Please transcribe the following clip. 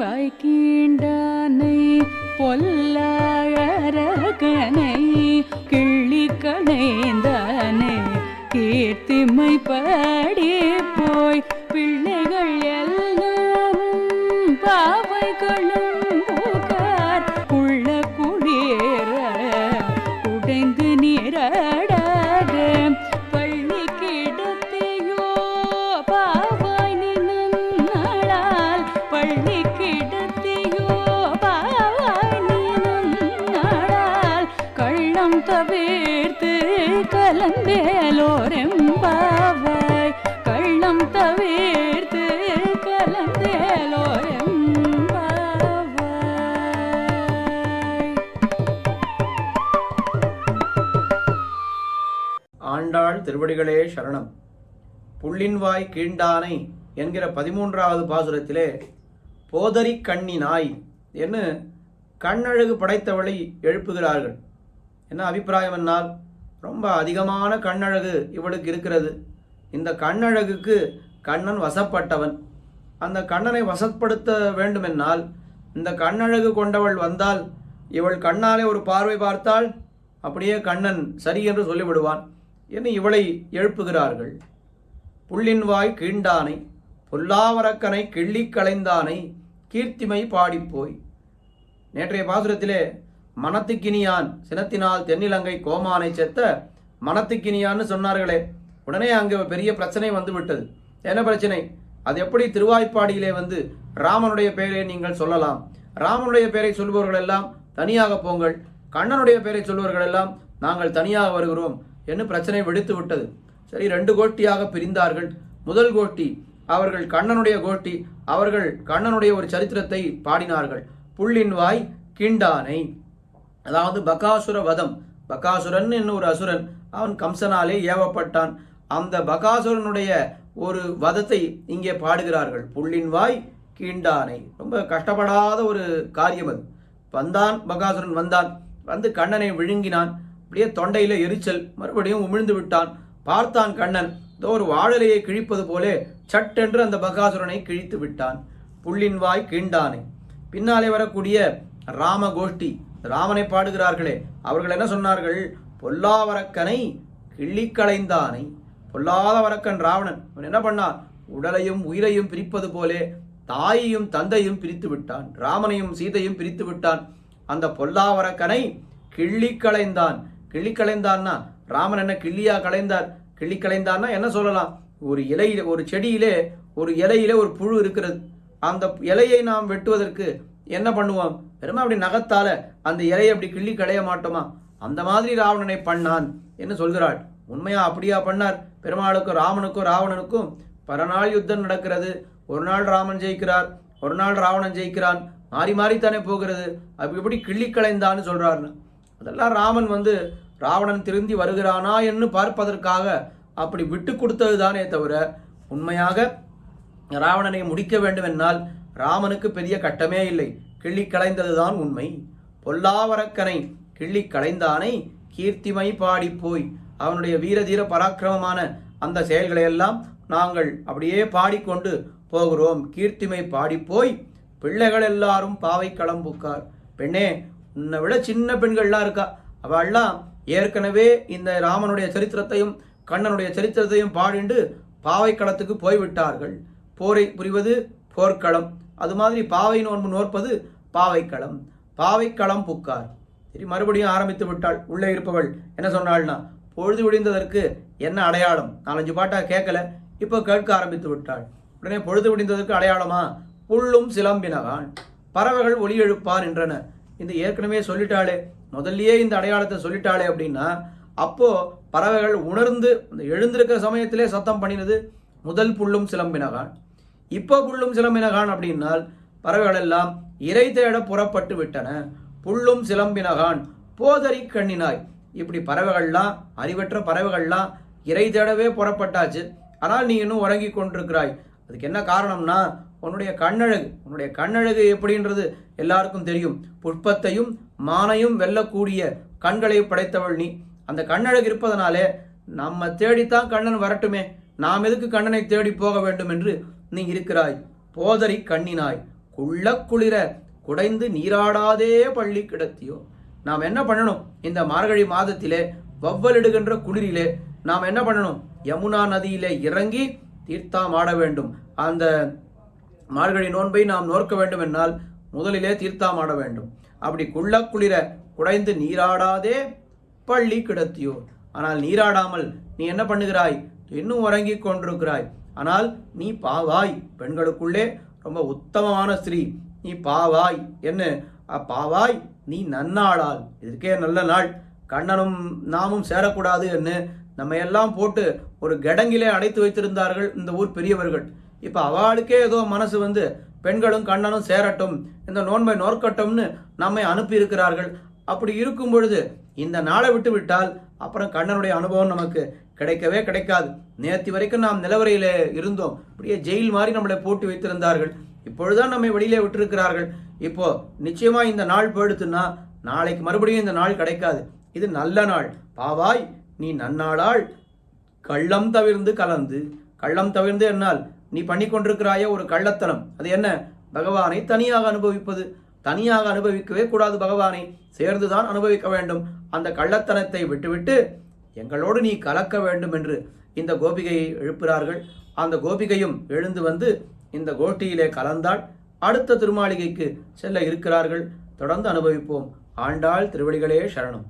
வாய்க்கீண்டானை பொல்லாகரகனை கிள்ளி கணைந்தானே கீர்த்திமை பாடி சேர்த்து கலந்தேலோரெம்பாவாய். கள்ளம் தவிர்த்து கலந்தேலோரெம்பாவாய். ஆண்டாள் திருவடிகளே சரணம். புள்ளின்வாய் கீண்டானை என்கிற பதிமூன்றாவது பாசுரத்திலே போதரி கண்ணி நாய் என்று கண்ணழகு படைத்தவளை எழுப்புகிறார்கள். என்ன அபிப்பிராயம் என்னால்? ரொம்ப அதிகமான கண்ணழகு இவளுக்கு இருக்கிறது. இந்த கண்ணழகுக்கு கண்ணன் வசப்பட்டவன். அந்த கண்ணனை வசப்படுத்த வேண்டுமென்னால் இந்த கண்ணழகு கொண்டவள் வந்தால் இவள் கண்ணாலே ஒரு பார்வை பார்த்தால் அப்படியே கண்ணன் சரி என்று சொல்லிவிடுவான். என்று இவளை எழுப்புகிறார்கள். புள்ளின் வாய் கீண்டானை பொல்லாவரக்கனை கிள்ளி களைந்தானை கீர்த்திமை பாடிப்போய். நேற்றைய பாசுரத்திலே மனத்துக்கினியான். சினத்தினால் தென்னிலங்கை கோமானை செத்த மனத்துக்கினியான்னு சொன்னார்களே. உடனே அங்கே பெரிய பிரச்சனை வந்து விட்டது என்ன பிரச்சனை? அது எப்படி திருவாய்ப்பாடியிலே வந்து ராமனுடைய பெயரை நீங்கள் சொல்லலாம்? ராமனுடைய பெயரை சொல்பவர்கள் எல்லாம் தனியாக போங்கள். கண்ணனுடைய பெயரை சொல்பவர்கள் எல்லாம் நாங்கள் தனியாக வருகிறோம் என்று பிரச்சனை வெடித்து விட்டது. சரி ரெண்டு கோட்டியாக பிரிந்தார்கள். முதல் கோட்டி அவர்கள் கண்ணனுடைய கோட்டி. அவர்கள் கண்ணனுடைய ஒரு சரித்திரத்தை பாடினார்கள். புள்ளின் வாய் கிண்டானை. அதாவது பகாசுர வதம். பகாசுரன் என்னும் ஒரு அசுரன் அவன் கம்சனாலே ஏவப்பட்டான். அந்த பகாசுரனுடைய ஒரு வதத்தை இங்கே பாடுகிறார்கள். புள்ளின் வாய் கீண்டானை. ரொம்ப கஷ்டப்படாத ஒரு காரியம் அது. வந்தான் பகாசுரன் வந்தான். வந்து கண்ணனை விழுங்கினான். அப்படியே தொண்டையில் எரிச்சல். மறுபடியும் உமிழ்ந்து விட்டான். பார்த்தான் கண்ணன். இதோ ஒரு வாழலையை கிழிப்பது போலே சட்டென்று அந்த பகாசுரனை கிழித்து விட்டான். புள்ளின் வாய் கீண்டானை. பின்னாலே வரக்கூடிய ராம கோஷ்டி ராமனை பாடுகிறார்களே. அவர்கள் என்ன சொன்னார்கள்? பொல்லாவரக்கனை கிள்ளிக்களைந்தானை பொல்லாத வரக்கன் ராவணன். அவன் என்ன பண்ணான்? உடலையும் உயிரையும் பிரிப்பது போலே தாயையும் தந்தையும் பிரித்து விட்டான். ராமனையும் சீதையும் பிரித்து விட்டான். அந்த பொல்லாவரக்கனை கிள்ளி களைந்தான் கிள்ளி களைந்தான்னா ராமன் என்ன கிள்ளியா களைந்தார்? கிள்ளி களைந்தான்னா என்ன சொல்லலாம்? ஒரு இலையில ஒரு செடியிலே ஒரு இலையிலே ஒரு புழு இருக்கிறது. அந்த இலையை நாம் வெட்டுவதற்கு என்ன பண்ணுவோம்? வெறும் அப்படி நகத்தால அந்த இலையை அப்படி கிள்ளி களைய மாட்டோமா? அந்த மாதிரி ராவணனை பண்ணான் என்று சொல்கிறாள். உண்மையா அப்படியா பண்ணார்? பெருமாளுக்கும் ராமனுக்கும் ராவணனுக்கும் பரநாள் யுத்தம் நடக்கிறது. ஒரு நாள் ராமன் ஜெயிக்கிறார் ஒரு நாள் ராவணன் ஜெயிக்கிறான். மாறி மாறித்தானே போகிறது. அப்படி எப்படி கிள்ளி களைந்தான்னு சொல்றாருன்னு. அதெல்லாம் ராமன் வந்து ராவணன் திருந்தி வருகிறானா என்று பார்ப்பதற்காக அப்படி விட்டு கொடுத்தது தானே தவிர உண்மையாக ராவணனை முடிக்க வேண்டுமென்னால் ராமனுக்கு பெரிய கட்டமே இல்லை. கிள்ளி களைந்ததுதான் உண்மை. பொல்லாவரக்கனை கிள்ளி களைந்தானை கீர்த்திமை பாடி போய் அவனுடைய வீரதீர பராக்கிரமமான அந்த செயல்களை எல்லாம் நாங்கள் அப்படியே பாடிக்கொண்டு போகிறோம். கீர்த்திமை பாடிப்போய் போய் பிள்ளைகள் எல்லாரும் பாவை களம்புக்கார் பெண்ணே உன்னை விட சின்ன பெண்கள்லாம் இருக்கா? அவள்லாம் ஏற்கனவே இந்த ராமனுடைய சரித்திரத்தையும் கண்ணனுடைய சரித்திரத்தையும் பாடிண்டு பாவைக்களத்துக்கு போய்விட்டார்கள். போரை புரிவது போர்க்களம். அது மாதிரி பாவை நோன்பு நோற்பது பாவைக்களம். பாவைக்களம் புக்கார். சரி மறுபடியும் ஆரம்பித்து விட்டாள். உள்ளே இருப்பவள் என்ன சொன்னாள்னா பொழுது விடிந்ததற்கு என்ன அடையாளம்? நாலஞ்சு பாட்டாக கேட்கல. இப்போ கேட்க ஆரம்பித்து விட்டாள். உடனே பொழுது விடிந்ததற்கு அடையாளமா? புல்லும் சிலம்பினகான். பறவைகள் ஒளி எழுப்பார் என்றன. இந்த ஏற்கனவே சொல்லிட்டாளே. முதல்லயே இந்த அடையாளத்தை சொல்லிட்டாளே அப்படின்னா அப்போ பறவைகள் உணர்ந்து இந்த எழுந்திருக்கிற சமயத்திலே சத்தம் பண்ணினது முதல் புல்லும் சிலம்பினகான். இப்போ புல்லும் சிலம்பினகான் அப்படின்னால் பறவைகள் எல்லாம் இறை தேட புறப்பட்டு விட்டன. புல்லும் சிலம்பினகான் போதறி கண்ணினாய். இப்படி பறவைகள்லாம் அறிவற்ற பறவைகள்லாம் இறை தேடவே புறப்பட்டாச்சு. ஆனால் நீ இன்னும் உறங்கி கொண்டிருக்கிறாய். அதுக்கு என்ன காரணம்னா உன்னுடைய கண்ணழகு. உன்னுடைய கண்ணழகு எப்படின்றது எல்லாருக்கும் தெரியும். புஷ்பத்தையும் மானையும் வெல்லக்கூடிய கண்களை படைத்தவள் நீ. அந்த கண்ணழகு இருப்பதனாலே நம்ம தேடித்தான் கண்ணன் வரட்டுமே. நாம் எதுக்கு கண்ணனை தேடி போக வேண்டும் என்று நீ இருக்கிறாய். போதரி கண்ணினாய். குள்ள குளிர குடைந்து நீராடாதே பள்ளி கிடத்தியோ. நாம் என்ன பண்ணணும்? இந்த மார்கழி மாதத்திலே வவ்வலிடுகின்ற குளிரிலே நாம் என்ன பண்ணணும்? யமுனா நதியிலே இறங்கி தீர்த்தம் ஆட வேண்டும். அந்த மார்கழி நோன்பை நாம் நோக்க வேண்டும் என்னால் முதலிலே தீர்த்தம் ஆட வேண்டும். அப்படி குள்ள குளிர குடைந்து நீராடாதே பள்ளி கிடத்தியோ. ஆனால் நீராடாமல் நீ என்ன பண்ணுகிறாய்? இன்னும் உறங்கிக் கொண்டிருக்கிறாய். ஆனால் நீ பாவாய். பெண்களுக்குள்ளே ரொம்ப உத்தமமான ஸ்திரீ. நீ பாவாய். என்ன? பாவாய் நீ நன்னாளால். இதற்கே நல்ல நாள். கண்ணனும் நாமும் சேரக்கூடாது என்று நம்ம எல்லாம் போட்டு ஒரு கிடங்கிலே அடைத்து வைத்திருந்தார்கள் இந்த ஊர் பெரியவர்கள். இப்போ அவளுக்கே ஏதோ மனசு வந்து பெண்களும் கண்ணனும் சேரட்டும் இந்த நோன்பை நோற்கட்டும்னு நம்மை அனுப்பி இருக்கிறார்கள் அப்படி இருக்கும் பொழுது இந்த நாளை விட்டு விட்டால் அப்புறம் கண்ணனுடைய அனுபவம் நமக்கு கிடைக்கவே கிடைக்காது. நேற்று வரைக்கும் நாம் நிலவரையில் இருந்தோம். அப்படியே ஜெயில் மாதிரி நம்மளை போட்டு வைத்திருந்தார்கள். இப்பொழுதுதான் நம்மை வெளியிலே விட்டிருக்கிறார்கள். இப்போ நிச்சயமா இந்த நாள் போயிடுத்துன்னா நாளைக்கு மறுபடியும் இந்த நாள் கிடைக்காது. இது நல்ல நாள். பாவாய் நீ நன்னாளாள் கள்ளம் தவிர்ந்து கலந்து. கள்ளம் தவிர்ந்து என்னால் நீ பண்ணி கொண்டிருக்கிறாய ஒரு கள்ளத்தனம். அது என்ன? பகவானை தனியாக அனுபவிப்பது. தனியாக அனுபவிக்கவே கூடாது பகவானை. சேர்ந்துதான் அனுபவிக்க வேண்டும். அந்த கள்ளத்தனத்தை விட்டுவிட்டு எங்களோடு நீ கலக்க வேண்டும் என்று இந்த கோபிகையை எழுப்புகிறார்கள். அந்த கோபிகையும் எழுந்து வந்து இந்த கோட்டியிலே கலந்தால் அடுத்த திருமாளிகைக்கு செல்ல இருக்கிறார்கள். தொடர்ந்து அனுபவிப்போம். ஆண்டாள் திருவடிகளே சரணம்.